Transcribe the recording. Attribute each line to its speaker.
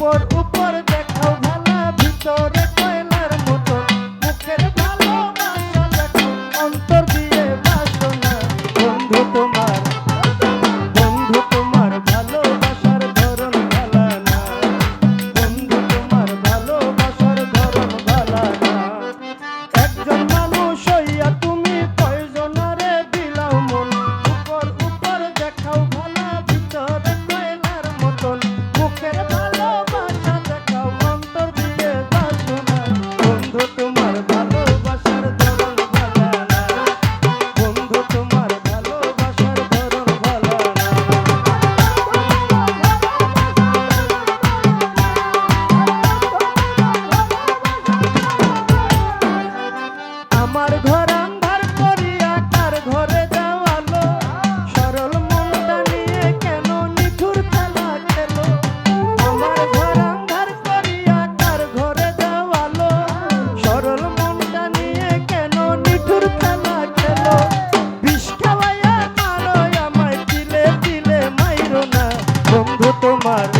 Speaker 1: উপর উপর দেখাও ভালা ভিতরে কয়লার মতো। মুখের ভালো দেখাও অন্তর দিয়ে বাসনা। বন্ধু তোমার তোমার